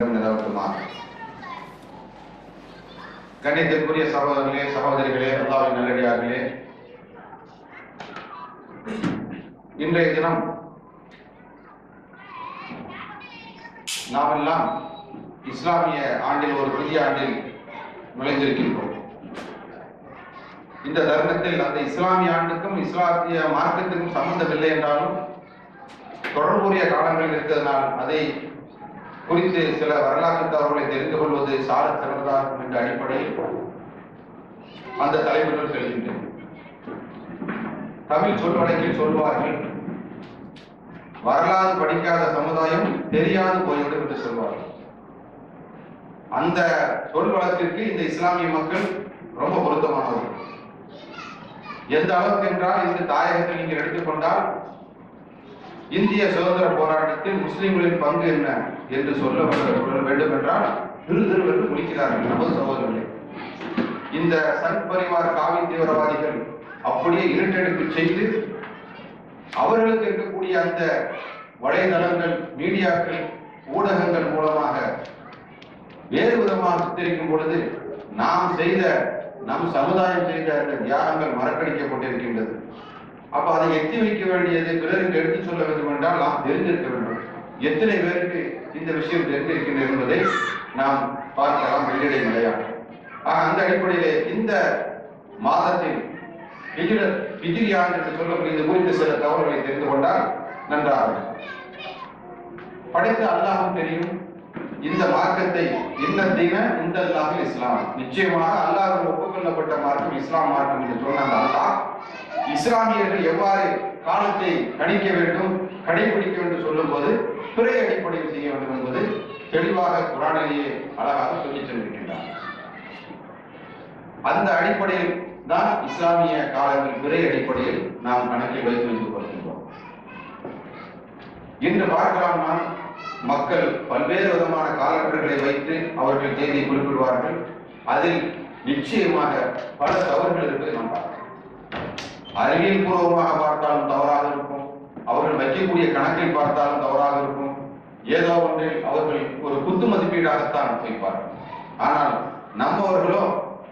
நிலவட்டுமா? கண்ணியத்திற்குரிய சகோதரர்களே சகோதரிகளே அல்லாவின் நல்லடியார்களே. இன்றைய தினம் நாமெல்லாம் இஸ்லாமிய ஆண்டில் ஒரு புதிய ஆண்டில் நுழைந்திருக்கின்றோம். இந்த தருணத்தில் அந்த இஸ்லாமிய ஆண்டுக்கும் இஸ்லாமிய மார்க்கத்துக்கும் சம்பந்தமில்லை என்றாலும் தொடர்புடைய காலங்களில் இருக்கிறதுனால் அதை குறித்து சில வரலாற்று தெரிந்து கொள்வது சார சிறந்ததாக இருக்கும் என்ற அடிப்படையில் அந்த தலைவர்கள் செல்கின்றனர் தமிழ் சொல் வழக்கில் சொல்வார்கள் வரலாறு படிக்காத சமுதாயம் தெரியாது போய்விடும் என்று சொல்வார்கள். அந்த சொல் வழக்கிற்கு இந்த இஸ்லாமிய மக்கள் ரொம்ப பொருத்தமானவர்கள். எந்த அளவுக்கு என்றால் இந்த தாயகத்தை நீங்கள் எடுத்துக்கொண்டால் இந்திய சுதந்திர போராட்டத்தில் முஸ்லிம்களின் பங்கு என்ன? என்று சொல்ல வேண்டும் என்றால் திரு திருவென்று முடிக்கிறார்கள். நமது சகோதரர்களே இந்த சங் பரிவார் காவி தீவிரவாதிகள் அப்படியே இருட்டெடுப்பு செய்து அவர்களுக்கு இருக்கக்கூடிய அந்த வலைதளங்கள் மீடியாக்கள் ஊடகங்கள் மூலமாக வேறு விதமாக சித்தரிக்கும் பொழுது நாம் செய்த நம் சமுதாயம் செய்த அந்த தியாகங்கள் மறக்கடிக்கப்பட்டிருக்கின்றது. அப்ப அதை எத்தி வைக்க வேண்டியது பிறருக்கு எடுத்து சொல்ல வேண்டும் என்றால் நாம் தெரிந்திருக்க வேண்டும். எத்தனை பேருக்கு இந்த விஷயம் தெரிந்திருக்கின்றது என்பதை நாம் பார்க்கலாம் வெள்ளிடை மலையாக ஆக அந்த அடிப்படையிலே இந்த மாதத்தில் ஹிஜ்ரத் ஹிஜ்ரி என்று சொல்லக்கூடிய இது குறித்து சில தகவல்களை தெரிந்து கொண்டால் நன்றாக இருக்கும். படைத்த அல்லாஹும் தெரியும் இந்த மார்க்கத்தை இந்த தின இந்த அல்லாஹ் இஸ்லாம் நிச்சயமாக அல்லாஹ் ஒப்புக்கொள்ளப்பட்ட மார்க்கம் இஸ்லாம் மார்க்கம் என்று சொன்ன அல்லாஹ் இஸ்லாமியர்கள் எவ்வாறு காலத்தை கணிக்க வேண்டும் கடைபிடிக்க வேண்டும் சொல்லும்போது துறை அடிப்படையில் செய்ய வேண்டும் என்பது தெளிவாக குரானிலேயே அழகாக சொல்லி சென்றிருக்கின்றார் அந்த அடிப்படையில் தான் இஸ்லாமிய காலங்கள் பிறை அடிப்படையில் நாம் கணக்கில் வைத்து வைத்துக் கொள்கின்றோம். இன்று பார்க்கலாம் நாம் மக்கள் பல்வேறு விதமான காலண்டர்களை வைத்து அவர்கள் தேதியை குறிப்பிடுவார்கள். அதில் நிச்சயமாக பல தவறுகள் இருப்பதை நாம் பார்க்கலாம். அறிவியல் பூர்வமாக பார்த்தாலும் தவறாக இருக்கும். அவர்கள் வைக்கக்கூடிய கணக்கில் பார்த்தாலும் ஏதோ ஒன்றில் அவர்கள் ஒரு குத்து மதிப்பீடாகத்தான் வைப்பார்கள் ஆனால் நம்மவர்களோ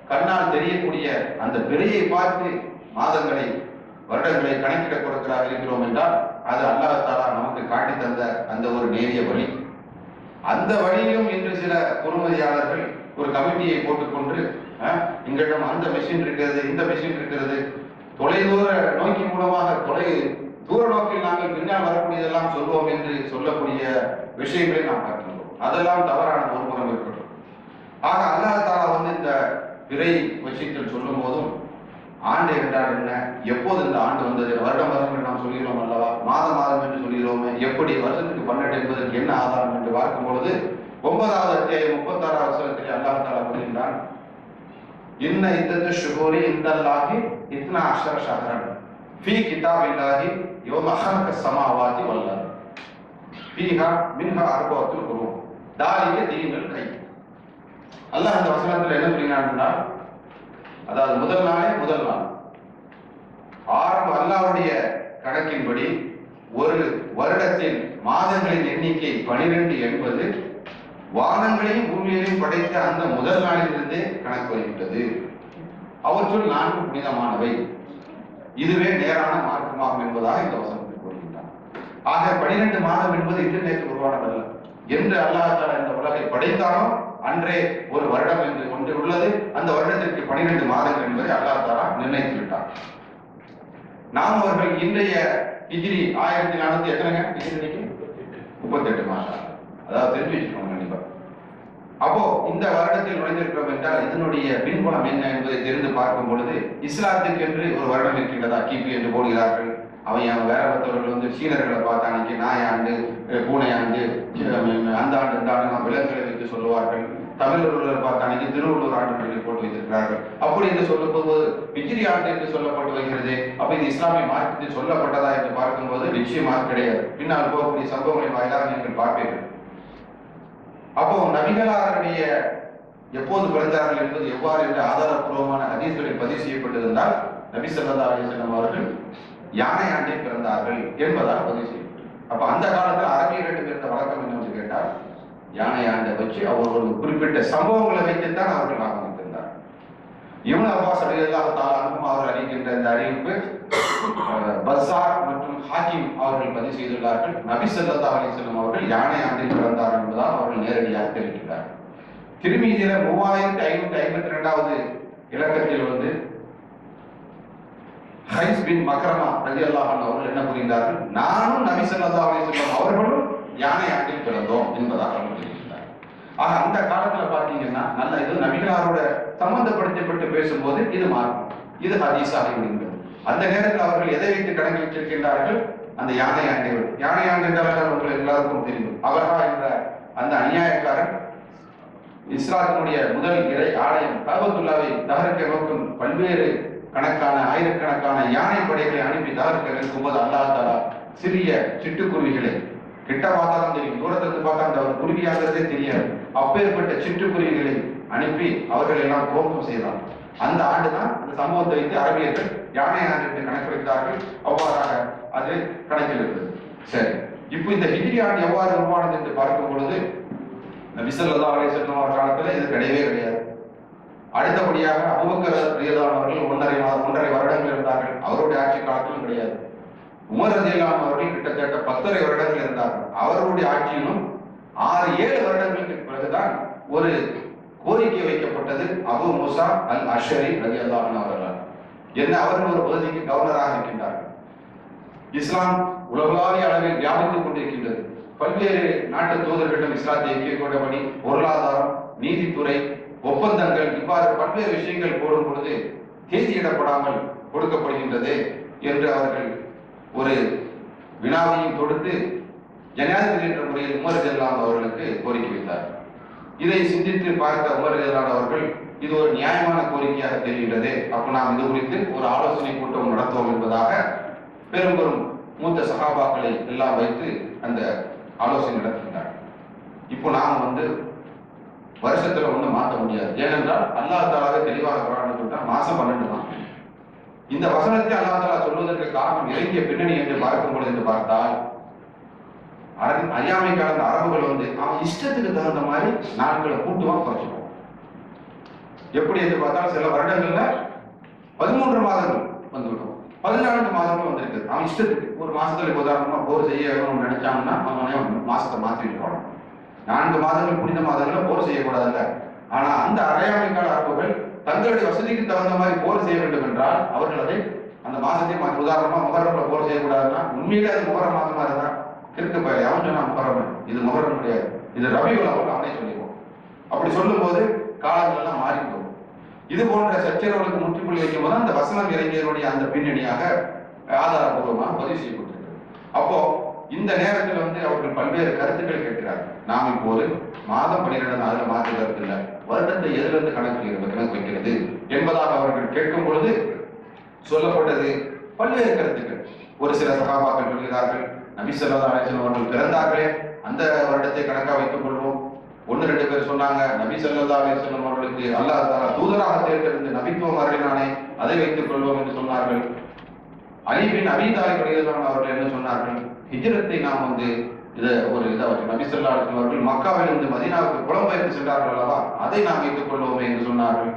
கண்ணால் தெரியக்கூடிய அந்த பிறையை பார்த்து மாதங்களை வருடங்களை கணக்கிட கொடுக்கிறார் இருக்கிறோம் என்றால் அது அல்லாஹாலா நமக்கு காட்டி தந்த அந்த ஒரு நேரிய வழி. அந்த வழியிலும் இன்று சில பொறுமதியாளர்கள் ஒரு கமிட்டியை போட்டுக்கொண்டு எங்களிடம் அந்த மெஷின் இருக்கிறது இந்த மெஷின் இருக்கிறது தொலைதூர நோக்கி மூலமாக தொலை தூர நோக்கில் நாங்கள் பின்னால் வரக்கூடியதெல்லாம் சொல்வோம் என்று சொல்லக்கூடிய விஷயங்களை நாம் கற்றுள்ளோம். அதெல்லாம் தவறான ஒரு புறம் இருக்கட்டும் ஆக அல்லாஹ் தாலா வந்து இந்த பிறை விஷயத்தில் சொல்லும் போதும் ஆண்டு என்றால் என்ன? எப்போது இந்த ஆண்டு வந்தது? வருடம் வருடம் என்று நாம் சொல்கிறோம் அல்லவா? மாதம் மாதம் என்று சொல்கிறோமே எப்படி? வருஷத்துக்கு பன்னெண்டு என்பதற்கு என்ன ஆதாரம் என்று பார்க்கும் பொழுது ஒன்பதாவது அத்தியாயம் முப்பத்தாறாவது வசனத்தில் அல்லாஹ் தாலா கூறுகின்றான் இன்ன ஷுகரி இந்த லாகி இத்னா அஷர ஷஹரன். ஃபீ கிதாபில்லாஹி யோம ஹலக சமாவாதி வல்ல பீஹா மின்ஹா அர்பஅத்துல் குரூம் தாலிக தீனுல் கை அல்லாஹ் இந்த வசனத்தில் என்ன சொல்கிறான்னா அதாவது முதல் நாளே முதல் நாள். ஆரம்ப அல்லாஹ்வுடைய கணக்கின்படி ஒரு வருடத்தில் மாதங்களின் எண்ணிக்கை பனிரெண்டு என்பது வானங்களையும் பூமியையும் படைத்த அந்த முதல் நாளிலிருந்தே கணக்கு வருகின்றது. அவற்றுள் நான்கு புனிதமானவை. இதுவே நேரான மார்க்கமாகும் என்பதாக இந்த வசனத்தில் கூறுகின்றார் ஆக பனிரெண்டு மாதம் என்பது இன்று நேற்று உருவானதல்ல. என்று அல்லாஹ் இந்த உலகை படைத்தாலும் அன்றே ஒரு வருடம் என்று ஒன்று உள்ளது. அந்த வருடத்திற்கு பனிரெண்டு மாதங்கள் என்பதை அல்லாஹ் நிர்ணயித்து விட்டார் நாம் அவர்கள் இன்றைய டிகிரி ஆயிரத்தி நானூத்தி எத்தனைங்க? முப்பத்தி எட்டு மாதம். அதாவது தெரிஞ்சு வச்சுக்கோங்க கண்டிப்பா. அப்போ இந்த வருடத்தில் நுழைந்திருக்கிறோம் என்றால் இதனுடைய பின்புலம் என்ன என்பதை தெரிந்து பார்க்கும் பொழுது இஸ்லாத்துக்கு என்று ஒரு வருடம் இருக்கின்றதா? கிபி என்று போடுகிறார்கள். அவன் அவன் வேற ஒருத்தவர்கள் வந்து சீனர்களை பார்த்தா அன்னைக்கு நாய் ஆண்டு பூனை ஆண்டு அந்த ஆண்டு இந்த ஆண்டு நான் விலங்குகளை வைத்து சொல்லுவார்கள். தமிழர்கள் பார்த்த அன்னைக்கு திருவள்ளூர் ஆண்டு என்று சொல்லி போட்டு வைத்திருக்கிறார்கள். அப்படி என்று சொல்லும்போது விஜிரி ஆண்டு என்று சொல்லப்பட்டு வருகிறது அப்ப இது இஸ்லாமிய மார்க்கத்தில் சொல்லப்பட்டதா என்று பார்க்கும்போது நிச்சயமாக கிடையாது. பின்னால் போகக்கூடிய சம்பவங்களை வாயிலாக நீங்கள் பார்ப்பீர்கள். அப்போ நபிகளாருடைய எப்போது பிறந்தார்கள் என்பது எவ்வாறு என்ற ஆதாரப்பூர்வமான ஹதீஸ்களில் பதிவு செய்யப்பட்டிருந்தால் நபி சல்லா அலைஹி அவர்கள் யானை ஆண்டே பிறந்தார்கள் என்பதால் பதிவு செய்யப்பட்டது அப்ப அந்த காலத்தில் அரபியர்களிடம் இருந்த வழக்கம் என்னவென்று கேட்டால் யானை ஆண்டை வச்சு அவர்கள் குறிப்பிட்ட சம்பவங்களை வைத்துத்தான் அவர்கள் ஆரம்பித்திருந்தார் இவன் அப்பாஸ் அலியல்லாஹு தாலானும் அவர் அறிகின்ற இந்த அறிவிப்பு அஹ், பஸார் மற்றும் ஹாக்கிம் அவர்கள் பதிவு செய்துள்ளார்கள். நபி சல்லா அலைஹி அவர்கள் யானை ஆண்டில் பிறந்தார் என்பதால் அவர்கள் நேரடியாக தெரிவிக்கிறார் திருமீதியில மூவாயிரத்தி ஐநூத்தி ஐம்பத்தி ரெண்டாவது இலக்கத்தில் வந்து ஹைஸ் பின் மக்ரமா ரஜி அல்லாஹ் அவர்கள் என்ன புரிந்தார்கள் நானும் நபி ஸல்லல்லாஹு அலைஹி அவர்களும் யானை ஆண்டில் பிறந்தோம் என்பதாக அவர்கள் ஆக அந்த காலத்துல பாத்தீங்கன்னா நல்ல இது நபிகளாரோட சம்பந்தப்படுத்தப்பட்டு பேசும்போது இது மாறும். இது ஹதீஸாக விடுகிறது அந்த நேரத்தில் அவர்கள் எதை வைத்து கணக்கு வச்சிருக்கின்றார்கள் அந்த யானை ஆண்டைகள். யானை ஆண்டு என்றால் உங்களுக்கு எல்லாருக்கும் தெரியும். அவரா என்ற அந்த அநியாயக்காரன் இஸ்லாத்தினுடைய முதல் இறை ஆலயம் காபத்துல்லாவை தகர்க்க நோக்கும் பல்வேறு கணக்கான ஆயிரக்கணக்கான யானை படைகளை அனுப்பி தகர்க்க இருக்கும்போது அல்லா தாலா சிறிய சிட்டுக்குருவிகளை கிட்ட பார்த்தாலும் தெரியும் தூரத்திலிருந்து பார்த்தா அந்த ஒரு குருவியாகிறதே தெரியாது. அப்பேற்பட்ட சிட்டுக்குருவிகளை அனுப்பி அவர்கள் எல்லாம் கோபம் செய்தார். அந்த ஆண்டு தான் அந்த சம்பவத்தை வைத்து அரபியர்கள் யானை ஆண்டு என்று கணக்கு வைத்தார்கள். அவ்வாறாக அது கணக்கில் இருந்தது சரி இப்போ இந்த ஹிஜ்ரி ஆண்டு எவ்வாறு உருவானது என்று பார்க்கும் பொழுது விசல் அல்லா அலைஹி வஸல்லம் காலத்துல இது கிடையவே கிடையாது. அடுத்தபடியாக அபுபக்கர் ரலியல்லாஹு அவர்கள் ஒன்றரை மாதம் ஒன்றரை வருடங்கள் இருந்தார்கள். அவருடைய ஆட்சி காலத்திலும் கிடையாது. உமர் ரதியலான் அவர்கள் கிட்டத்தட்ட பத்தரை வருடங்கள் இருந்தார்கள். அவர்களுடைய ஆட்சியிலும் ஆறு ஏழு வருடங்களுக்கு பிறகுதான் ஒரு கோரிக்கை வைக்கப்பட்டது. அபு முசா அல் அஷரி ரலியல்லாஹு அன்ஹு அவர்களால் என்ன அவர்கள் ஒரு பகுதிக்கு கவர்னராக இருக்கின்றார்கள். இஸ்லாம் உலகளாவிய அளவில் வியாபித்துக் கொண்டிருக்கின்றது. பல்வேறு நாட்டு தூதர்களிடம் இஸ்லாத்தை கொண்டபடி பொருளாதாரம் நீதித்துறை ஒப்பந்தங்கள் இவ்வாறு பல்வேறு விஷயங்கள் போடும் பொழுது தேசியிடப்படாமல் கொடுக்கப்படுகின்றது என்று அவர்கள் ஒரு வினாவையும் தொடுத்து ஜனாதிபதி என்ற முறையில் உமர் ஜெல்லாம் அவர்களுக்கு கோரிக்கை வைத்தார். இதை சிந்தித்து பார்த்த உமர் ஜெல்லாம் அவர்கள் இது ஒரு நியாயமான கோரிக்கையாக தெரிகின்றது. அப்ப நாம் இது குறித்து ஒரு ஆலோசனை கூட்டம் நடத்துவோம் என்பதாக பெரும்பெரும் மூத்த சகாபாக்களை எல்லாம் வைத்து அந்த ஆலோசனை நடத்துகின்றார் இப்போ நாம் வந்து வருஷத்துல ஒண்ணும் மாற்ற முடியாது. ஏனென்றால் அல்லாஹ் தாலாவே தெளிவாக குரான் சொல்றா மாசம் பன்னெண்டு தான் இந்த வசனத்தை அல்லாஹ் தாலா சொல்வதற்கு காரணம் இறங்கிய பின்னணி என்று பார்க்கும் பொழுது என்று பார்த்தால் அரபு அறியாமை கலந்த அரபுகள் வந்து அவன் இஷ்டத்துக்கு தகுந்த மாதிரி நாட்களை கூட்டுவான் குறைச்சிடுவான் எப்படி என்று பார்த்தால் சில வருடங்கள்ல பதிமூன்று மாதங்கள் வந்துவிடும் பதினான்கு மாதங்கள் வந்திருக்கு அவன் இஷ்டத்துக்கு. ஒரு மாசத்துல உதாரணமா போர் செய்ய நினைச்சாங்கன்னா அவனே மாசத்தை மாத்திட்டு போறான் நான்கு மாதங்கள் புனித மாதங்களும் போர் செய்யக்கூடாதுல்ல ஆனா அந்த அரையாமை அரப்புகள் அரபுகள் தங்களுடைய வசதிக்கு தகுந்த மாதிரி போர் செய்ய வேண்டும் என்றால் அவர்கள் அதை அந்த மாசத்தை மாற்றி உதாரணமா முகரம்ல போர் செய்யக்கூடாதுன்னா உண்மையிலே அது முகரம் மாதமா இருந்தா கிறுக்கு பயிர் அவன் சொன்னா முகரம் இது முகரம் கிடையாது. இது ரபியுல் அவர்கள் அவனே சொல்லிடுவோம் அப்படி சொல்லும்போது காலங்கள் எல்லாம் மாறி போகும் இது போன்ற சச்சரவுகளுக்கு முற்றுப்புள்ளி வைக்கும் போது அந்த வசனம் இளைஞருடைய அந்த பின்னணியாக ஆதாரபூர்வமாக பதிவு செய்யப்பட்டிருக்கு அப்போ இந்த நேரத்தில் வந்து அவர்கள் பல்வேறு கருத்துக்கள் கேட்கிறார்கள் நாம் இப்போது மாதம் பன்னிரெண்டு நாளில் மாற்றுகிறது இல்லை வருடத்தை எதிலிருந்து கணக்கு கணக்கு வைக்கிறது என்பதாக அவர்கள் கேட்கும் பொழுது சொல்லப்பட்டது பல்வேறு கருத்துக்கள். ஒரு சில சகாபாக்கள் சொல்கிறார்கள் நபிசல்லா ஸல்லல்லாஹு அவர்கள் பிறந்தார்களே அந்த வருடத்தை கணக்காக வைத்துக் கொள்வோம். ஒன்னு ரெண்டு பேர் சொன்னாங்க நபி சல்லா அலைஹி அவர்களுக்கு அல்லாஹ் தஆலா தூதராக தேர்ந்தெடுத்து நபித்துவம் அருளினானே அதை வைத்துக் கொள்வோம் என்று சொன்னார்கள். அலிபின் அபிதாய் அபி அவர்கள் என்ன சொன்னார்கள்? ஹிஜ்ரத்தை நாம் வந்து இதை ஒரு இதை வச்சு நபி ஸல்லல்லாஹு அவர்கள் மக்காவிலிருந்து மதீனாவுக்கு புலம்பெயர்ந்து சென்றார்கள் அல்லவா? அதை நாம் ஏற்றுக்கொள்வோமே என்று சொன்னார்கள்.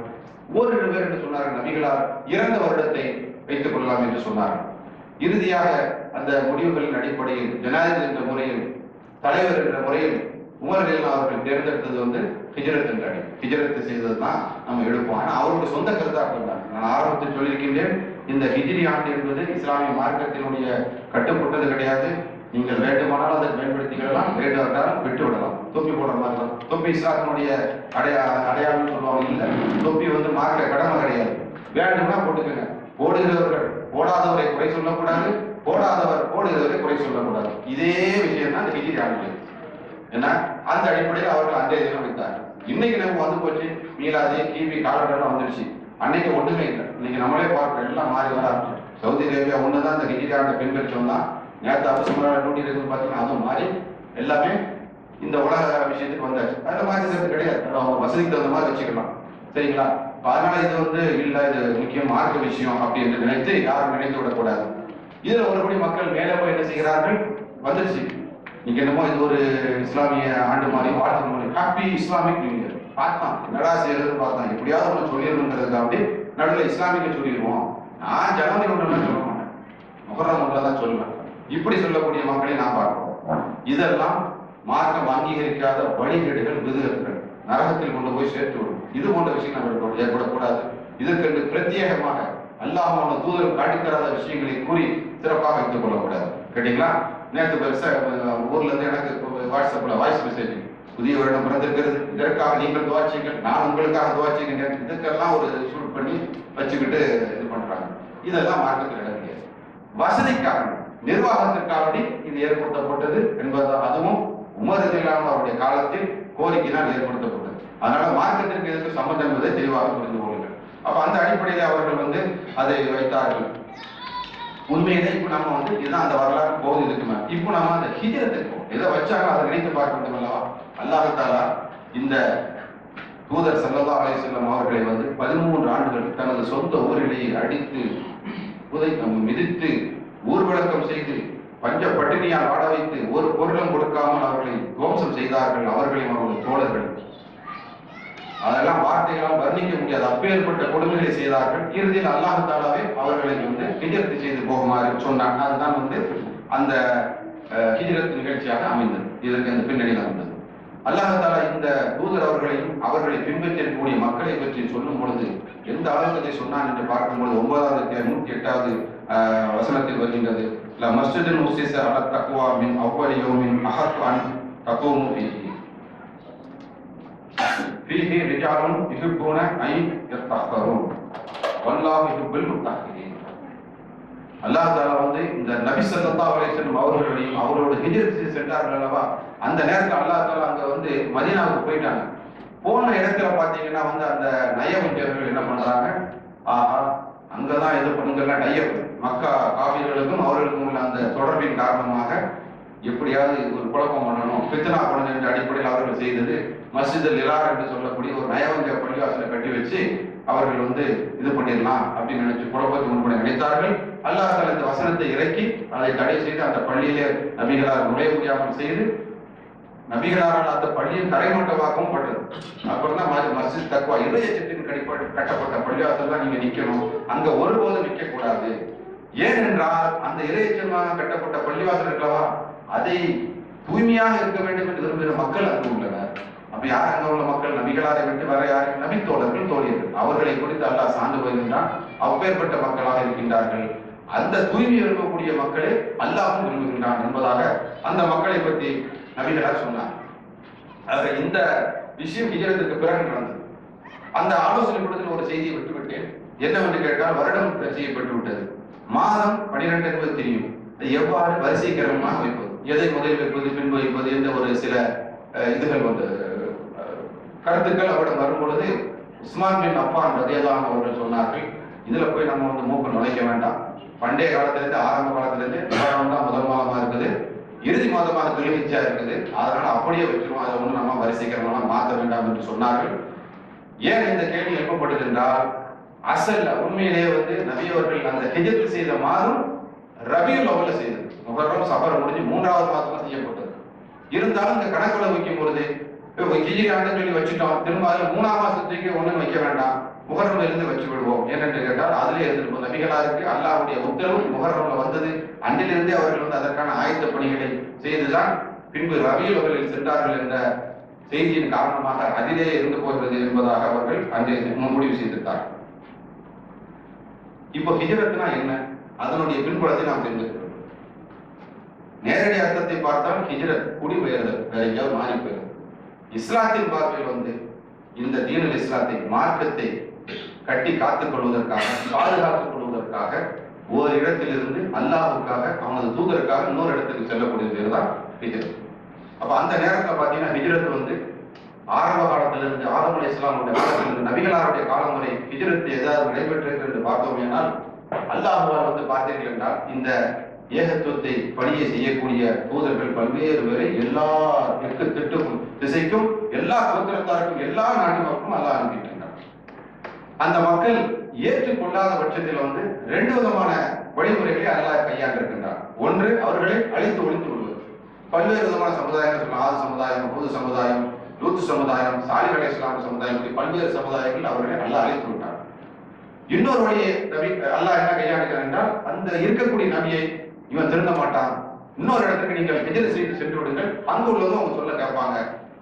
ஓரிரு பேர் என்று சொன்னார்கள் நபிகளார் இறந்த வருடத்தை வைத்துக் கொள்ளலாம் என்று சொன்னார்கள். இறுதியாக அந்த முடிவுகளின் அடிப்படையில் ஜனாதிபதி என்ற முறையில் தலைவர் என்ற முறையில் உமர் ரலியல்லாஹு அவர்கள் தேர்ந்தெடுத்தது வந்து ஹிஜரத் என்ற அடி ஹிஜ்ரத் செய்தது தான் நம்ம எடுப்போம். ஆனால் அவருடைய சொந்த கருத்தாக இருந்தார் நான் ஆரம்பத்தில் சொல்லியிருக்கின்றேன் இந்த ஹிஜிரி ஆண்டு என்பது இஸ்லாமிய மார்க்கத்தினுடைய கட்டுப்பட்டது கிடையாது. நீங்கள் வேண்டுமானால் அதை பயன்படுத்திக்கலாம் வேண்டாட்டாலும் விட்டு விடலாம். தொப்பி போடுற மாதிரி தான். தொப்பி இஸ்லாத்தினுடைய அடையா அடையாளம் சொல்லுவாங்க. இல்லை. தொப்பி வந்து மார்க்க கடமை கிடையாது. வேண்டும்னா போட்டுக்கங்க. போடுகிறவர்கள் போடாதவரை குறை சொல்லக்கூடாது. போடாதவர் போடுகிறவரை குறை சொல்லக்கூடாது. இதே விஷயம் தான் இந்த ஆண்டு ஏன்னா அந்த அடிப்படையில் அவர்கள் அந்த இதில் வைத்தார் இன்னைக்கு நம்ம வந்து போச்சு. மீளாதே கிபி காலகட்டம் வந்துருச்சு. அன்னைக்கு ஒன்றுமே இல்லை. இன்னைக்கு நம்மளே பார்க்கிறோம் எல்லாம் மாறி வர சவுதி அரேபியா ஒன்று தான் இந்த ஹிஜிராண்ட பின்பற்றோம் தான் நேற்று அவசரமான நூற்றி இருக்குது பார்த்தீங்கன்னா அதுவும் மாறி எல்லாமே இந்த உலக விஷயத்துக்கு வந்தாச்சு. அதில் மாதிரி கிடையாது. அவங்க வசதிக்கு தகுந்த மாதிரி வச்சுக்கலாம். சரிங்களா? அதனால இது வந்து இல்லை இது முக்கியம் மார்க்க விஷயம் அப்படின்னு நினைத்து யாரும் நினைத்து விடக்கூடாது. இதுல ஒருபடி மக்கள் மேலே போய் என்ன செய்கிறார்கள்? வந்துருச்சு. நீங்க என்னமோ இது ஒரு இஸ்லாமிய ஆண்டு மாதிரி வாழ்த்து ஹாப்பி இஸ்லாமிக் நியூ இயர். பார்த்தான் என்னடா செய்யறதுன்னு பார்த்தான். எப்படியாவது ஒன்று சொல்லிடணுங்கிறதுக்காக நடுவில் இஸ்லாமிக்க சொல்லிடுவோம்? நான் ஜனவரி ஒன்றுலாம் சொல்ல மாட்டேன். முகரம் ஒன்றில் தான் சொல்லுவேன். இப்படி சொல்லக்கூடிய மக்களை நான் பார்க்கிறோம் இதெல்லாம் மார்க்கம் அங்கீகரிக்காத வழிகேடுகள் விதுகத்துகள் நரகத்தில் கொண்டு போய் சேர்த்து விடும். இது போன்ற விஷயம் நம்ம ஏற்படக்கூடாது. இதற்கென்று பிரத்யேகமாக அல்லாஹ் தூதர் காட்டித்தராத விஷயங்களை கூறி சிறப்பாக வைத்துக் கொள்ளக்கூடாது. கேட்டீங்களா? நேற்று பெருசாக ஊர்ல இருந்து எனக்கு வாட்ஸ்அப்ல வாய்ஸ் மெசேஜ் புதிய வருடம் பிறந்திருக்கிறது. இதற்காக நீங்கள் துவாச்சிங்கள் நான் உங்களுக்காக துவாச்சிங்க இதுக்கெல்லாம் ஒரு சூட் பண்ணி வச்சுக்கிட்டு இது பண்றாங்க. இதெல்லாம் மார்க்கத்தில் இடம் வசதிக்காக நிர்வாகத்திற்காக இது ஏற்படுத்தப்பட்டது என்பது அதுவும் உமர் இல்லாம அவருடைய காலத்தில் கோரிக்கையினால் ஏற்படுத்தப்பட்டது. அதனால மார்க்கத்திற்கு எதுக்கு சம்பந்தம் என்பதை தெளிவாக புரிந்து கொள்ளுங்கள். அப்ப அந்த அடிப்படையில் அவர்கள் வந்து அதை வைத்தார்கள். உண்மையிலே இப்ப நம்ம வந்து இதுதான் அந்த வரலாறு போகுது இருக்குமே இப்போ நம்ம அந்த ஹிஜரத்துக்கு எதை வச்சாங்க அதை நினைத்து பார்க்க வேண்டும் அல்லவா? அல்லாஹாலா இந்த தூதர் சல்லல்லா அலைஹிஸ்ஸலாம் அவர்களை வந்து பதிமூன்று ஆண்டுகள் தனது சொந்த ஊரிலேயே அடித்து உதை மிதித்து ஊர்வலக்கம் செய்து பஞ்ச பட்டினியால் வாட வைத்து ஒரு பொருளும் கொடுக்காமல் அவர்களை துவம்சம் செய்தார்கள். அவர்களையும் அவர்கள் தோழர்கள். அதெல்லாம் வார்த்தைகளால் வர்ணிக்க முடியாது. அப்பேற்பட்ட கொடுமைகளை செய்தார்கள். இறுதியில் அல்லாஹ் தாலாவே அவர்களை வந்து ஹிஜரத்து செய்து போகுமாறு சொன்னாங்க அதுதான் வந்து அந்த கிஜரத்து நிகழ்ச்சியாக அமைந்தது. இதற்கு அந்த பின்னணியில் அமைந்தது. அல்லாஹால இந்த தூதர் அவர்களையும் அவர்களை பின்பற்றக்கூடிய மக்களை பற்றி சொல்லும் பொழுது எந்த அளவுக்கு சொன்னான் என்று பார்க்கும்போது ஒன்பதாவது நூற்றி எட்டாவது வசனத்தில் வருகின்றது. ல மஸ்ஜிதில் உசிச அல தக்குவா மின் அவ்வளி யோமின் அஹத்வான் தக்குவமு ஃபீஹி. ஃபீஹி ரிஜாலும் யுஹிப்பூன ஐ இர்தஹ்தரூன் வல்லாஹு யுஹிப்புல் முத்தஹ்ஹிரீன். அல்லாஹ் தாலா வந்து இந்த நபி சல்லல்லாஹு அலைஹி வஸல்லம் அவர்களையும் அவர்களோட ஹிஜ்ரத் சென்றார்கள் அல்லவா? அந்த நேரத்தில் அல்லாஹ் தாலா அங்க மதீனாவுக்கு போயிட்டாங்க. போன இடத்துல பாத்தீங்கன்னா வந்து அந்த நயவஞ்சர்கள் என்ன பண்றாங்க? ஆஹா அங்கதான் இது பண்ணுங்கெல்லாம் நையப் மக்கா காவிர்களுக்கும் அவர்களுக்கும் உள்ள அந்த தொடர்பின் காரணமாக எப்படியாவது ஒரு குழப்பம் பண்ணணும். பித்தனா பண்ணணும் என்ற அடிப்படையில் அவர்கள் செய்தது மஸ்ஜித் லிலார் என்று சொல்லக்கூடிய ஒரு நயவஞ்ச பள்ளிவாசலை கட்டி வச்சு அவர்கள் வந்து இது பண்ணிடலாம் அப்படின்னு நினைச்சு குழப்பத்தை முன்பட நினைத்தார்கள். அல்லாஹ் இந்த வசனத்தை இறக்கி அதை தடை செய்து அந்த பள்ளியிலே நபிகளார் நுழைய முடியாமல் செய்து நபிகளாரால் அந்த பள்ளியின் தரைமட்டமாகவும் பட்டது. அப்புறம் தான் ம- மஸ்ஜித் தக்குவா இறையச்சத்தின் கடிப்பட்டு கட்டப்பட்ட பள்ளிவாசல் தான் நீங்க நிக்கணும். அங்க ஒருபோதும் நிக்க கூடாது ஏனென்றால் அந்த இறையச்சமாக கட்டப்பட்ட பள்ளிவாசல் இருக்கவா? அதை தூய்மையாக இருக்க வேண்டும் என்று விரும்புகிற மக்கள் அங்கு உள்ளனர். அப்ப யார் அங்க உள்ள மக்கள்? நபிகளாரை விட்டு வர யார் நபி தோழர்கள் தோழியர்கள். அவர்களை குறித்து அல்லாஹ் சார்ந்து வருகின்றான் அப்பேற்பட்ட மக்களாக இருக்கின்றார்கள். அந்த தூய்மை விரும்பக்கூடிய மக்களே அல்லாஹும் விரும்புகின்றான் என்பதாக அந்த மக்களை பற்றி நபிகளார் சொன்னார் ஆக இந்த விஷயம் விஜயத்துக்கு பிறகு நடந்தது. அந்த ஆலோசனை கூட்டத்தில் ஒரு செய்தியை விட்டுவிட்டேன். என்னவென்று கேட்டால் வருடம் செய்யப்பட்டு விட்டது மாதம் பனிரெண்டு என்பது தெரியும். எவ்வாறு வரிசை கிரமமாக வைப்பது? எதை முதலில் வைப்பது பின்பு வைப்பது என்ற ஒரு சில இதுகள் வந்து கருத்துக்கள் அவரிடம் வரும்பொழுது உஸ்மான் பின் அப்பான் ரதியல்லான் அவர்கள் சொன்னார்கள் இதுல போய் நம்ம வந்து மூக்கு நுழைக்க வேண்டாம். பண்டைய காலத்திலிருந்து ஆரம்ப காலத்திலிருந்து தான் முதல் மாதமா இருக்குது. இறுதி மாதமாக துல்ஹிஜ்ஜா இருக்குது. அதனால அப்படியே வச்சிருவோம். அதை ஒன்றும் நம்ம வரிசைக்கிறோம்னா மாற்ற வேண்டாம் என்று சொன்னார்கள். ஏன் இந்த கேள்வி எழுப்பப்பட்டது என்றால் அசல்ல உண்மையிலேயே வந்து நபியவர்கள் அந்த ஹிஜத் செய்த மாதம் ரபியுல் அவ்வளவு செய்தது. முகரம் சஃபர் முடிஞ்சு மூன்றாவது மாதம் செய்யப்பட்டது. இருந்தாலும் இந்த கணக்குல வைக்கும் பொழுது கிஜிரி ஆண்டு சொல்லி வச்சுட்டோம். திரும்ப அதில் மூணாம் மாசத்துக்கு ஒன்றும் வைக்க வேண்டாம். முகர்ரம் இருந்து வச்சு விடுவோம் ஏனென்று கேட்டால் அதிலே இருந்திருக்கும் நபிகளாருக்கு அல்லாவுடைய உத்தரவு முகரம்ல வந்தது. அன்றிலிருந்தே அவர்கள் வந்து அதற்கான ஆயத்த பணிகளை செய்துதான் பின்பு ரவியில் அவர்கள் சென்றார்கள் என்ற செய்தியின் காரணமாக அதிலே இருந்து போகிறது என்பதாக அவர்கள் அன்றைய முடிவு செய்திருந்தார்கள். இப்போ ஹிஜரத்னா என்ன? அதனுடைய பின்புலத்தை நாம் தெரிந்து நேரடி அர்த்தத்தை பார்த்தால் ஹிஜரத் குடிபெயர்தல் வேற எங்கேயாவது மாறி போயிடும். இஸ்லாத்தின் பார்வையில் வந்து இந்த தீனல் இஸ்லாத்தை மார்க்கத்தை கட்டி காத்துக் கொள்வதற்காக பாதுகாத்துக் கொள்வதற்காக ஒரு இடத்திலிருந்து அல்லாஹ்வுக்காக அவனது தூதருக்காக இன்னொரு இடத்துக்கு செல்லக்கூடிய பேர் தான் ஹிஜரத். அப்ப அந்த நேரத்துல பாத்தீங்கன்னா ஹிஜரத் வந்து ஆரம்ப காலத்திலிருந்து ஆதம் அலை இஸ்லாமுடைய காலத்திலிருந்து நபிகளாருடைய காலம் வரை ஹிஜரத் ஏதாவது நடைபெற்றிருக்கு என்று பார்த்தோம் என்றால் அல்லாஹுவால் வந்து பார்த்தீர்கள் என்றால் இந்த ஏகத்துவத்தை பணியை செய்யக்கூடிய தூதர்கள் பல்வேறு பேரை எல்லா திட்டு திட்டுக்கும் திசைக்கும் எல்லா கோத்திரத்தாருக்கும் எல்லா நாட்டு மக்களும் அல்லாஹ் அனுப்பிட்டு அந்த மக்கள் ஏற்றுக்கொள்ளாத பட்சத்தில் வந்து ரெண்டு விதமான வழிமுறைகளை அல்லாஹ் கையாண்டிருக்கின்றார். ஒன்று அவர்களை அழித்து ஒழித்து விடுவது. பல்வேறு விதமான சமுதாயங்கள் சொல்லலாம். ஆது சமுதாயம் பொது சமுதாயம் லூத்து சமுதாயம் சாலிஹ் இஸ்லாம் சமுதாயம் இப்படி பல்வேறு சமுதாயங்கள் அவர்களை அல்லாஹ் அழைத்து விட்டார். இன்னொரு வழியை நபி அல்லாஹ் என்ன கையாளுகிறார் என்றால் அந்த இருக்கக்கூடிய நபியை இவன் திருந்த மாட்டான். இன்னொரு இடத்துக்கு நீங்கள் ஹிஜ்ரத் செய்து சென்று விடுங்கள். அங்கு உள்ளதும் அவங்க சொல்ல கேட்பாங்க.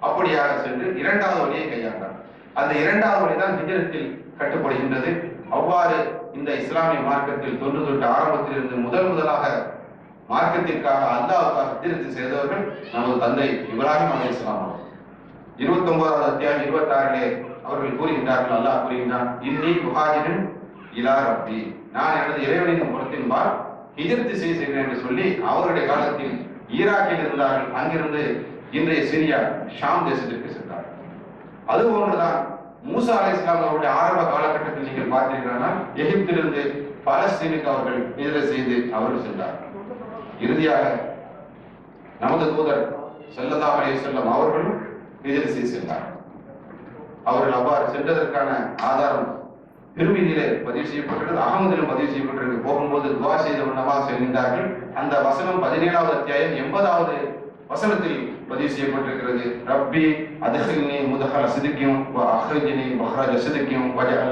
அப்படியாக சென்று இரண்டாவது வழியை கையாண்டார். அந்த இரண்டாவது வழி தான் ஹிஜ்ரத்தில் கட்டுப்படுகின்றது. அவ்வாறு இந்த இஸ்லாமிய மார்க்கத்தில் தொன்று தொட்டு ஆரம்பத்தில் இருந்து முதல் முதலாக மார்க்கத்திற்காக அல்லாவுக்காக திருத்தி செய்தவர்கள் நமது தந்தை இப்ராஹிம் அலைஹிஸ்ஸலாம் அவர்கள். இருபத்தி ஒன்பதாவது அத்தியாயம் இருபத்தி ஆறிலே அவர்கள் கூறுகின்றார்கள் அல்லாஹ் கூறுகின்றான் இன்னி முஹாஜிரின் இலா ரப்பி. நான் எனது இறைவனின் புறத்தின்பால் எதிர்த்து செய்கிறேன் என்று சொல்லி அவருடைய காலத்தில் ஈராக்கில் இருந்தார்கள். அங்கிருந்து இன்றைய சிரியா ஷாம் தேசத்திற்கு சென்றார்கள். அது போன்றுதான் மூசா அலி இஸ்லாம் அவருடைய ஆரம்ப காலகட்டத்தில் நீங்கள் பார்த்தீர்களானால் எகிப்திலிருந்து பலஸ்தீனுக்கு அவர்கள் ஹிஜரத் செய்து அவர்கள் சென்றார்கள் இறுதியாக நமது தூதர் செல்லதா அலி செல்லம் அவர்களும் ஹிஜரத் செய்து சென்றார்கள் அவர்கள் அவ்வாறு சென்றதற்கான ஆதாரம் திருமதியிலே பதிவு செய்யப்பட்டிருக்கிறது. அகமதிலும் பதிவு செய்யப்பட்டிருக்கு போகும்போது துவா செய்த வண்ணமாக செல்கின்றார்கள் அந்த வசனம் பதினேழாவது அத்தியாயம் எண்பதாவது வசனத்தில் பதிவு செய்யப்பட்டிருக்கிறது. ரப்பி أدخلني مدخل صدق وأخرجني مخرج صدق மஹ்ரஜ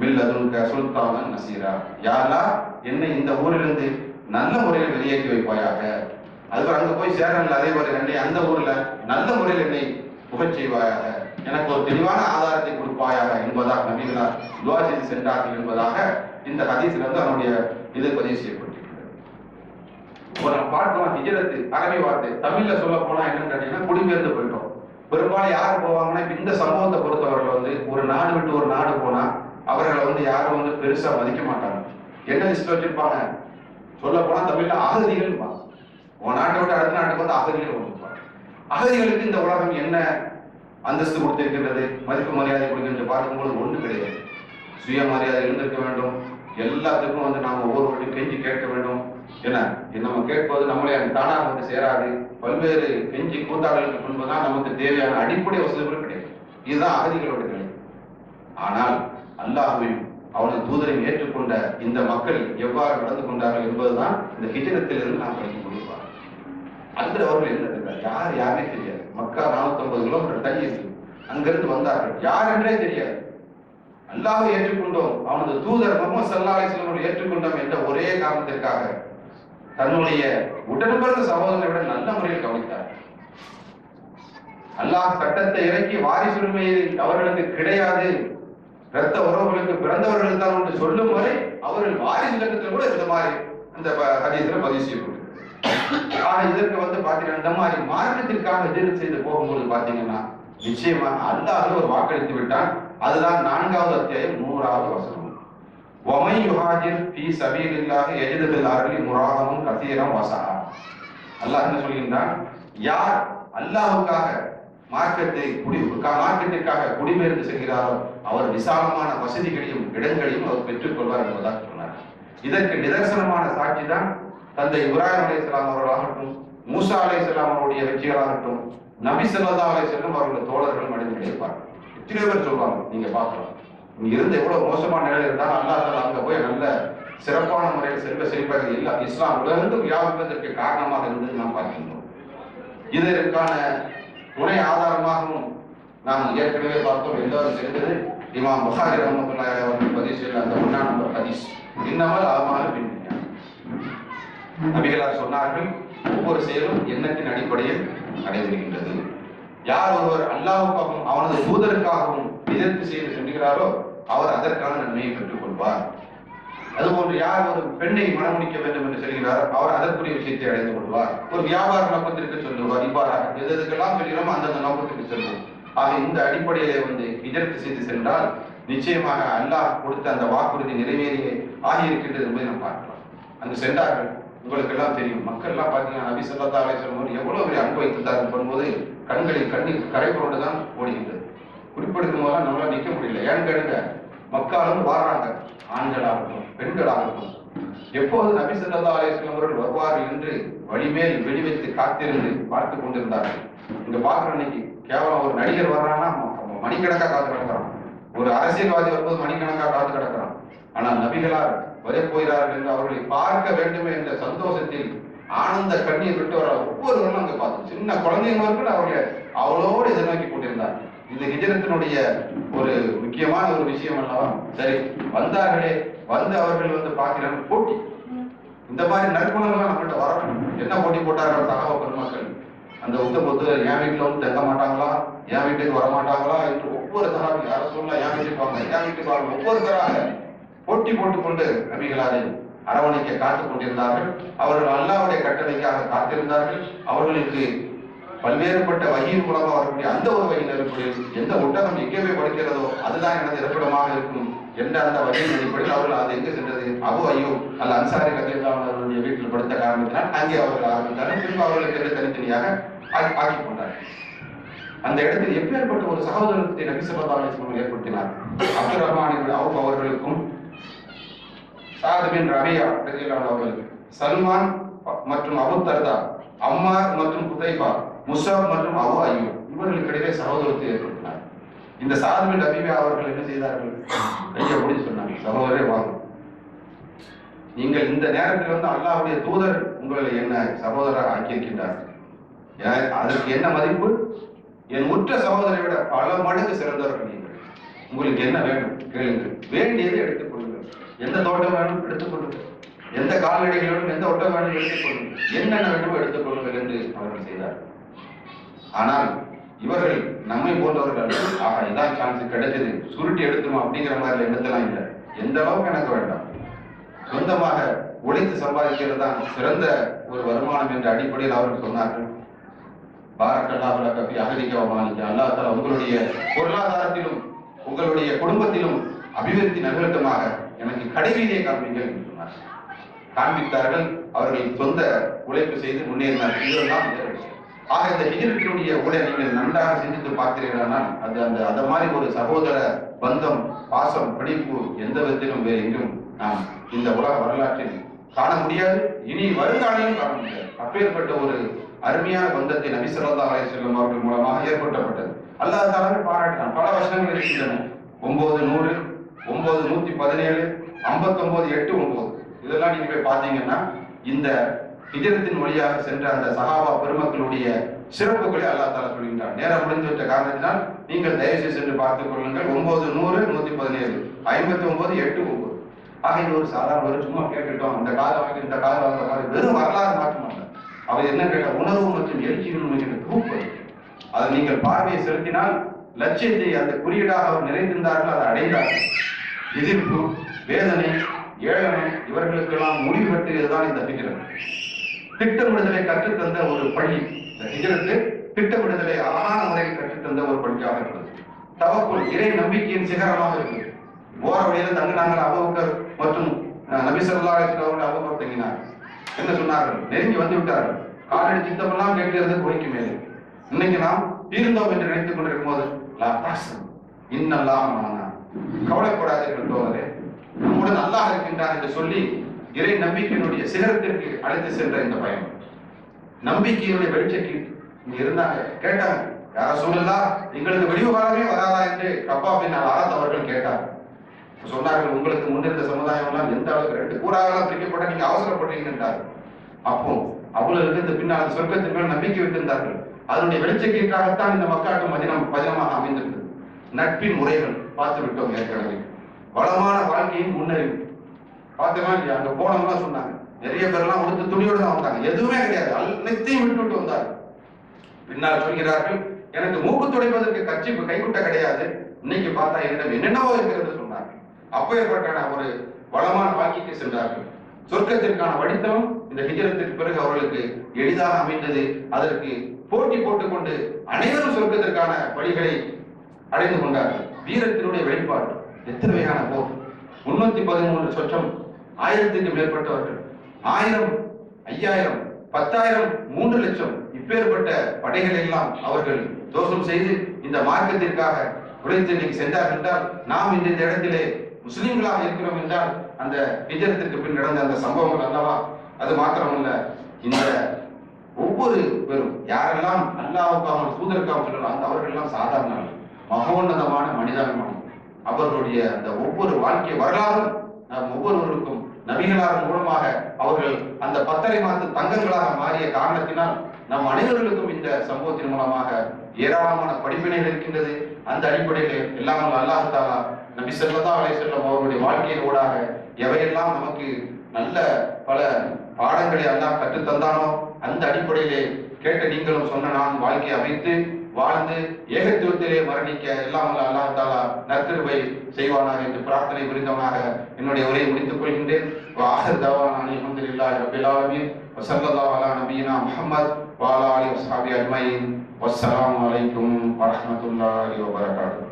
من لدنك سلطانا نصيرا. يا الله என்னை இந்த ஊரிலிருந்து நல்ல முறையில் வெளியேற்றி வைப்பாயாக. அதுக்கு அங்க போய் சேரல அதே மாதிரி என்னை அந்த ஊர்ல நல்ல முறையில் என்னை புகழ் செய்வாயாக. எனக்கு ஒரு தெளிவான ஆதாரத்தை கொடுப்பாயாக என்பதாக நபிகளார் துவா செய்து சென்றார்கள் என்பதாக இந்த ஹதீஸ்ல வந்து அவனுடைய இது பதிவு செய்யப்பட்டிருக்கிறது. ஒரு பாட்டு பார்க்கலாம் ஹிஜரத்து அரபி வார்த்தை தமிழ்ல சொல்ல போனா என்னன்னு கேட்டீங்கன்னா குடிபெயர்ந்து போயிட்டோம். பெரும்பாலும் யார் போவாங்கன்னா இந்த சமூகத்தை பொறுத்தவர்கள் வந்து ஒரு நாடு விட்டு ஒரு நாடு போனா அவர்களை வந்து யாரும் வந்து பெருசா மதிக்க மாட்டாங்க. என்ன லிஸ்ட் வச்சிருப்பாங்க? சொல்ல போனா தமிழ்ல அகதிகள் உன் நாட்டை விட்டு அடுத்த நாட்டுக்கு வந்து அகதிகள் வந்துருப்பாங்க. அகதிகளுக்கு இந்த உலகம் என்ன அந்தஸ்து கொடுத்திருக்கின்றது? மதிப்பு மரியாதை கொடுக்கின்ற பார்க்கும்போது ஒன்று கிடையாது. சுயமரியாதை இருந்திருக்க வேண்டும். எல்லாத்துக்கும் வந்து நாம் ஒவ்வொருவரையும் கெஞ்சி கேட்க வேண்டும். என்ன? இது நம்ம கேட்பது நம்மளே தானா வந்து சேராது. பல்வேறு கெஞ்சி கூத்தாடலுக்கு முன்புதான் நமக்கு தேவையான அடிப்படை வசதிகளும் கிடைக்கும். இதுதான் அகதிகளோட நிலை. ஆனால் அல்லாஹையும் அவனது தூதரையும் ஏற்றுக்கொண்ட இந்த மக்கள் எவ்வாறு நடந்து கொண்டார்கள் என்பதுதான் இந்த ஹிஜரத்திலிருந்து நாம் படிக்க முடியும் அதில் அவர்கள் என்ன இருந்தார் யார் யாருமே தெரியாது. மக்கா நானூத்தி ஐம்பது கிலோமீட்டர் தள்ளி இருக்கு. அங்கிருந்து வந்தார்கள். யார் என்றே தெரியாது. அல்லாஹ் ஏற்றுக்கொண்டோம். அவனது தூதர் முகமது சல்லா ஏற்றுக்கொண்டோம் என்ற ஒரே காரணத்திற்காக தன்னுடைய உடன் பிறந்த சகோதரனை விட நல்ல முறையில் கவனித்தார். அல்லாஹ் சட்டத்தை இறக்கி வாரிசுரிமை அவர்களுக்கு கிடையாது. இரத்த உறவுகளுக்கு பிறந்தவர்கள் தான் என்று சொல்லும் வரை அவர்கள் வாரிசு இலக்கத்தில் கூட இந்த மாதிரி அந்த ப- பதிவு செய்யப்படும் ஆக இதற்கு வந்து பாத்தீங்கன்னா இந்த மாதிரி மார்க்கத்திற்காக எதிர்த்து செய்து போகும்போது பாத்தீங்கன்னா நிச்சயமாக அல்லாஹ் ஒரு வாக்களித்து விட்டான். அதுதான் நான்காவது அத்தியாயம் நூறாவது வசனம். ஒமை யுஹாஜிர் பி சபீலில்லாஹி இல்லாத ஃபில் அர்லி முராகமும் கசீரம் வஸா அல்லாஹ் என்ன சொல்கின்றான் யார் அல்லாஹுக்காக மார்க்கத்தை குடி கா- மார்க்கத்திற்காக குடிபெயர்ந்து செல்கிறாரோ அவர் விசாலமான வசதிகளையும் இடங்களையும் அவர் பெற்றுக்கொள்வார் என்பதாக சொன்னார். இதற்கு நிதர்சனமான சாட்சி தான் தந்தை இப்ராஹிம் அலைஹிஸ்ஸலாம் அவர்களாகட்டும் மூசா அலைஹிஸ்ஸலாம் அவருடைய வெற்றிகளாகட்டும் நபி சல்லா அலைஹி வஸல்லம் அவர்கள் தோழர்கள் மனிதன் கிடைப்பார் எத்தனை பேர் சொல்வாங்க நீங்க பார்க்கலாம். இங்க இருந்து எவ்வளவு மோசமான நிலையில் இருந்தாலும் அல்லாஹ் தாலா அங்க போய் நல்ல சிறப்பான முறையில் செல்வ செழிப்பாக இல்லை. இஸ்லாம் உலகெங்கும் வியாபிப்பதற்கு காரணமாக இருந்தது நாம் பார்க்கின்றோம். இதற்கான துணை ஆதாரமாகவும் நாம் ஏற்கனவே பார்த்தோம் எல்லாரும் தெரிந்தது இமாம் புகாரி ரஹமத்துல்லாஹி அவர்கள் பதிவு செய்த அந்த ஒன்னா நம்பர் ஹதீஸ். இன்னமல் ஆமான பின் நபிகளார் சொன்னார்கள் ஒவ்வொரு செயலும் எண்ணத்தின் அடிப்படையில் நடைபெறுகின்றது. யார் ஒருவர் அல்லாவுக்காகவும் அவனது தூதருக்காகவும் எதிர்ப்பு செய்து செல்கிறாரோ அவர் அதற்கான நன்மையை பெற்றுக் கொள்வார் அதுபோன்று யார் ஒரு பெண்ணை மனமுடிக்க வேண்டும் என்று சொல்கிறார் அவர் அதற்குரிய விஷயத்தை அடைந்து கொள்வார். ஒரு வியாபார நோக்கத்திற்கு சொல்லுவார். இவ்வாறாக எதற்கெல்லாம் சொல்கிறோமோ அந்தந்த நோக்கத்திற்கு செல்வோம். ஆக இந்த அடிப்படையிலே வந்து எதிர்ப்பு செய்து சென்றால் நிச்சயமாக அல்லாஹ் கொடுத்த அந்த வாக்குறுதி நிறைவேறியே ஆகியிருக்கின்றது என்பதை நாம் பார்க்கலாம். அங்கு சென்றார்கள். உங்களுக்கு எல்லாம் தெரியும். மக்கள் எல்லாம் பார்த்தீங்கன்னா நபி சொல்லா அலை சொல்லும்போது எவ்வளவு பெரிய அன்பு வைத்திருந்தார்கள் பண்ணும்போது கண்களில் கண்ணீர் கரை புரண்டு தான் ஓடுகின்றது. குறிப்பிடுக்கும் போது நம்மளால நிற்க முடியல. ஏன்னு கேளுங்க மக்காலும் வாராங்க ஆண்களாகட்டும் பெண்களாகட்டும். எப்போது நபி ஸல்லல்லாஹு அலைஹி அவர்கள் வருவார் என்று வழிமேல் வெடி வைத்து காத்திருந்து பார்த்து கொண்டிருந்தார்கள்? இங்க பாக்குற அன்னைக்கு கேவலம் ஒரு நடிகர் வர்றான்னா மணிக்கணக்கா காத்து கிடக்கிறான். ஒரு அரசியல்வாதி வரும்போது மணிக்கணக்கா காத்து கிடக்கிறான். ஆனால் நபிகளார் வரை போகிறார்கள் என்று அவர்களை பார்க்க வேண்டுமே என்ற சந்தோஷத்தில் ஆனந்த கண்ணீர் விட்டு வர ஒவ்வொருவரும் அங்க பார்த்தோம் சின்ன குழந்தைங்க குழந்தைங்களுக்கு அவர்களை அவளோடு எதிர்நோக்கி கொண்டிருந்தார் இந்த ஹிஜரத்தினுடைய ஒரு முக்கியமான ஒரு விஷயம் அல்லவா சரி வந்தார்களே வந்து அவர்கள் வந்து பார்க்கிறாங்க போட்டி. இந்த மாதிரி நற்குணங்கள்லாம் நம்மகிட்ட வரணும். என்ன போட்டி போட்டார்கள் தகவல் பெருமக்கள்? அந்த உத்த பொத்து என் வீட்டுல வந்து தங்க மாட்டாங்களா? என் வீட்டுக்கு வர மாட்டாங்களா? என்று ஒவ்வொரு தராக யார சொல்லலாம் என் வீட்டுக்கு வாங்க என் வீட்டுக்கு வாங்க. ஒவ்வொரு தராக போட்டி போட்டுக்கொண்டு நபிகளாரை அரவணைக்க காத்துக் கொண்டிருந்தார்கள். அவர்கள் அல்லாவுடைய கட்டளைக்காக காத்திருந்தார்கள். அவர்களுக்கு பல்வேறுபட்ட வகையின் மூலமாக வரக்கூடிய அந்த ஒரு வகையில் அடிப்படையில் எந்த ஒட்டகம் எங்கே போய் படுக்கிறதோ அதுதான் எனது இருப்பிடமாக இருக்கும் என்ற அந்த வகையின் அடிப்படையில் அவர்கள் அது எங்கு சென்றது? அபு ஐயோ அல்ல அன்சாரி கதையெல்லாம் அவர்களுடைய வீட்டில் படுத்த காரணத்தினால் அங்கே அவர்கள் ஆரம்பித்தார்கள். பின்பு அவர்களுக்கு என்று தனித்தனியாக ஆக்கி ஆக்கிக் கொண்டார்கள் அந்த இடத்தில் எப்பேற்பட்ட ஒரு சகோதரத்தை நபி ஸல்லல்லாஹு அலைஹி ஏற்படுத்தினார்? அப்துல் ரஹ்மான் அவுப் அவர்களுக்கும் சாத் பின் ரபியா ரலியல்லாஹு அவர்களுக்கு சல்மான் மற்றும் அபு தர்தா அம்மார் மற்றும் குதைபா முசாப் மற்றும் அபு ஐயோ இவர்களுக்கு இடையே சகோதரத்தை ஏற்படுத்தினார் இந்த சாத் பின் அவர்கள் என்ன செய்தார்கள்? கையை பிடிச்சு சொன்னாங்க சகோதரே வாங்க நீங்கள் இந்த நேரத்தில் வந்து அல்லாஹுடைய தூதர் உங்களை என்ன சகோதரராக ஆக்கியிருக்கின்றார்? அதற்கு என்ன மதிப்பு? என் உற்ற சகோதரை விட பல மடங்கு சிறந்தவர்கள் நீங்கள். உங்களுக்கு என்ன வேண்டும்? கேளுங்கள். வேண்டியதை எடுத்துக் கொள்ளுங்கள். எந்த தோட்டம் வேணும்? எடுத்துக் கொள்ளுங்கள். எந்த கால்நடைகள் வேணும்? எந்த ஒட்டம் வேணும்? எடுத்துக் கொள்ளுங்கள். என்னென்ன வேண்டுமோ எடுத்துக் கொள்ளுங்கள் என்று அவர்கள் செய்தார் ஆனால் இவர்கள் நம்மை போன்றவர்கள் அல்ல. ஆஹா இதான் சான்ஸ் கிடைச்சது. சுருட்டி எடுத்துமா அப்படிங்கிற மாதிரி எண்ணத்தெல்லாம் இல்லை. எந்த அளவுக்கு எனக்கு வேண்டாம். சொந்தமாக உழைத்து சம்பாதிக்கிறது தான் சிறந்த ஒரு வருமானம் என்ற அடிப்படையில் அவர்கள் சொன்னார்கள். பாரக்கல்லாவில் கப்பி அகதிக்க மாலிக்க அல்லாஹ் உங்களுடைய பொருளாதாரத்திலும் உங்களுடைய குடும்பத்திலும் அபிவிருத்தி நகலட்டமாக எனக்கு கடைவீதியை காண்பீங்கள் என்று சொன்னார் காண்பித்தார்கள். அவர்கள் சொந்த உழைப்பு செய்து முன்னேறினார்கள். இதெல்லாம் ஆக இந்த ஹிஜரத்தினுடைய உடை நீங்கள் நன்றாக சிந்தித்து பார்த்தீர்களானால் அது அந்த அந்த மாதிரி ஒரு சகோதர பந்தம் பாசம் பிடிப்பு எந்த விதத்திலும் வேறு எங்கும் நாம் இந்த உலக வரலாற்றில் காண முடியாது. இனி வருங்காலையும் காண முடியாது. அப்பேற்பட்ட ஒரு அருமையான பந்தத்தை நபி சொல்லா அலைஹி அவர்கள் மூலமாக ஏற்பட்டப்பட்டது அல்லாஹ் தாலாவே பாராட்டினான் பல வருஷங்கள் இருக்கின்றன. ஒன்பது நூறு ஒன்பது நூத்தி பதினேழு ஐம்பத்தொன்பது எட்டு ஒன்பது. இதெல்லாம் நீங்க போய் பார்த்தீங்கன்னா இந்த ஹிஜரத்தின் வழியாக சென்ற அந்த சகாபா பெருமக்களுடைய சிறப்புகளை அல்லா தாலா சொல்கின்றார் நேரம் முடிந்து விட்ட காரணத்தினால் நீங்கள் தயவு செய்து சென்று பார்த்துக் கொள்ளுங்கள். ஒன்பது நூறு நூத்தி பதினேழு. ஐம்பத்தி ஒன்பது எட்டு ஒன்பது. ஆக இது ஒரு சாதாரண ஒரு சும்மா கேட்கட்டும் இந்த காலம் வாங்கி இந்த கால வாங்க மாதிரி வெறும் வரலாறு மாற்றம் அல்ல. அவர் என்ன கேட்ட உணர்வு மற்றும் எழுச்சியின் மிகுந்த தொகுப்பு அதை நீங்கள் பார்வையை செலுத்தினால் லட்சியத்தை அந்த குறியீடாக அவர் நிறைந்திருந்தார்கள் அதை அடைந்தார்கள். எதிர்ப்பு வேதனை ஏழனை இவர்களுக்கெல்லாம் முடிவு பெற்றதுதான் இந்த ஹிஜரத் திட்டமிடுதலை கற்றுத்தந்த ஒரு பள்ளி இந்த ஹிஜரத்து திட்டமிடுதலை அழகான முறையில் கற்றுத்தந்த ஒரு பள்ளியாக இருந்தது. தவக்குள் இறை நம்பிக்கையின் சிகரமாக இருந்தது. போற வழியில தங்கினாங்கள் அபுபக்கர் மற்றும் நபிசல்லா அவர்கள் அபுபக்கர் தங்கினார் என்ன சொன்னார்கள்? நெருங்கி வந்து விட்டார்கள். காலடி சித்தமெல்லாம் கேட்கிறது பொய்க்கு மேலே. இன்னைக்கு நாம் தீர்ந்தோம் என்று நினைத்துக் கொண்டிருக்கும் போது இன்னெல்லாம் கவலைப்படாதீர்கள் தோழரே. நம்முடன் நல்லா இருக்கின்றார் என்று சொல்லி இறை நம்பிக்கையினுடைய சிகரத்திற்கு அழைத்து சென்ற இந்த பயணம் நம்பிக்கையினுடைய வெளிச்சத்தில் இங்க இருந்தாங்க. கேட்டாங்க யார சொல்லலாம் எங்களுக்கு விடிவு வராதா என்று அப்பா பின் ஆரத் அவர்கள் கேட்டார். சொன்னார்கள் உங்களுக்கு முன்னிருந்த சமுதாயம் எல்லாம் எந்த அளவுக்கு ரெண்டு கூறாகலாம் பிரிக்கப்பட்ட நீங்க அவசரப்படுறீங்க என்றார். அப்போ அவ்வளவு இருந்து பின்னால் அந்த சொர்க்கத்தின் மேல் நம்பிக்கை வைத்திருந்தார்கள். அதனுடைய வெளிச்சத்திற்காகத்தான் இந்த மக்காட்டு மதினம் பதினமாக அமைந்திருந்தது. நட்பின் முறைகள் பார்த்து விட்டோம் ஏற்கனவே. வளமான வாழ்க்கையின் முன்னறிவு பார்த்தோமா இல்லையா அங்க போனவங்க சொன்னாங்க. நிறைய பேர்லாம் உடுத்து துணியோடு தான் வந்தாங்க. எதுவுமே கிடையாது. அனைத்தையும் விட்டு விட்டு வந்தார் பின்னால் சொல்கிறார்கள் எனக்கு மூக்கு துடைப்பதற்கு கட்சி கைக்குட்ட கிடையாது. இன்னைக்கு பார்த்தா என்னிடம் என்னென்னவோ இருக்கிறது அப்போ அப்பேற்பட்டான ஒரு வளமான வாழ்க்கைக்கு சென்றார்கள். சொர்க்கத்திற்கான வடித்தளம் இந்த ஹிஜரத்திற்கு பிறகு அவர்களுக்கு எளிதாக அமைந்தது. அதற்கு போட்டி போட்டுக்கொண்டு அனைவரும் சொர்க்கத்திற்கான வழிகளை அடைந்து கொண்டார்கள். வீரத்தினுடைய வெளிப்பாடு எத்தனை வகையான போர்? முன்னூத்தி பதிமூன்று சொச்சம் ஆயிரத்துக்கு மேற்பட்டவர்கள். ஆயிரம் ஐயாயிரம் பத்தாயிரம் மூன்று லட்சம் இப்பேற்பட்ட படைகளை எல்லாம் அவர்கள் தோஷம் செய்து இந்த மார்க்கத்திற்காக உழைத்து இன்னைக்கு சென்றார் என்றால் நாம் இந்த இடத்திலே முஸ்லிம்களாக இருக்கிறோம் என்றால் அந்த நிஜத்திற்கு பின் நடந்த அந்த சம்பவங்கள் அல்லவா? அது மாத்திரமல்ல இந்த ஒவ்வொரு பேரும் யாரெல்லாம் அல்லாவுக்காக தூதருக்காக சொல்லலாம் அந்த அவர்கள் எல்லாம் சாதாரண மகோன்னதமான மனிதாபிமானம் அவர்களுடைய அந்த ஒவ்வொரு வாழ்க்கை வரலாறும் நாம் ஒவ்வொருவருக்கும் நபிகளார் மூலமாக அவர்கள் அந்த பத்தரை மாத தங்கங்களாக மாறிய காரணத்தினால் நம் அனைவர்களுக்கும் இந்த சம்பவத்தின் மூலமாக ஏராளமான படிப்பினைகள் இருக்கின்றது. அந்த அடிப்படையில் எல்லாம் அல்லாஹாலா நபி செல்லதா அலை வஸல்லம் அவருடைய வாழ்க்கையின் ஊடாக எவையெல்லாம் நமக்கு நல்ல பல பாடங்களை அல்லாஹ் கற்றுத் தந்தானோ அந்த அடிப்படையிலே கேட்ட நீங்களும் சொன்ன நான் வாழ்க்கையை அமைத்து வாழ்ந்து ஏகத்துவத்திலே மரணிக்க எல்லாம் வல்ல அல்லாஹ் தாலா நற்கிருபை செய்வானாக என்று பிரார்த்தனை புரிந்தவனாக என்னுடைய உரையை முடித்துக் கொள்கின்றேன். ஆஹர் தவானா அல்ஹம்துலில்லாஹி ரப்பில் ஆலமீன். வஸல்லல்லாஹு அலா நபியினா முஹம்மத் வ அலா ஆலிஹி வஸஹாபி அஜ்மஈன் வஸ்ஸலாமு அலைக்கும் வரஹ்மத்துல்லாஹி வபரகாத்துஹு.